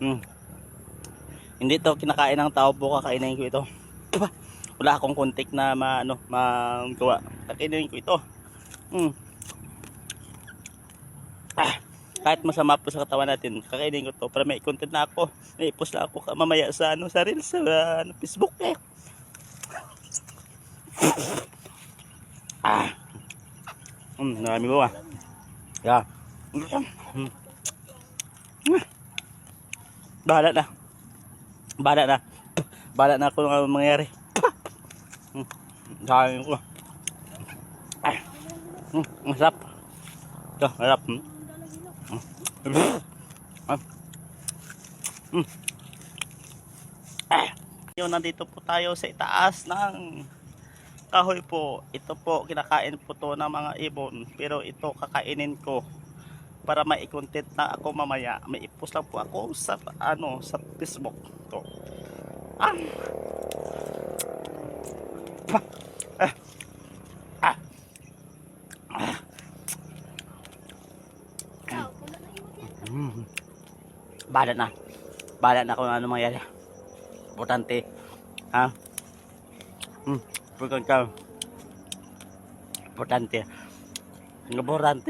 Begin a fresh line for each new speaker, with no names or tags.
Hmm. Hindi to kinakain ng tao po, kakainin ko ito. Wala akong kontik na ma, ano, magawa. Kakainin ko ito. Hmm. Ah, kahit masama po sa katawan natin, kakainin ko to para may content na ako. May post na ako mamaya sa ano sa Reels sa ano, Facebook eh. Ah. Hmm, marami ba? Yeah. Hmm. Bahala na. Bahala na. Bahala na ako ng mangyayari. Hmm. Dahil ko. Ah. Hmm, masarap. Ito, masarap. Hmm. Hmm. Ah. Hmm. Ah. Yun, nandito po tayo sa itaas ng kahoy po. Ito po, kinakain po to ng mga ibon. Pero ito, kakainin ko para mai-content na ako mamaya. May i-post lang po ako sa ano sa Facebook. To. Ah. Ah. Ah. Ah. Bahala na. Bahala na kung ano mangyari. Importante. Ha? Hmm. Importante. Importante. Importante.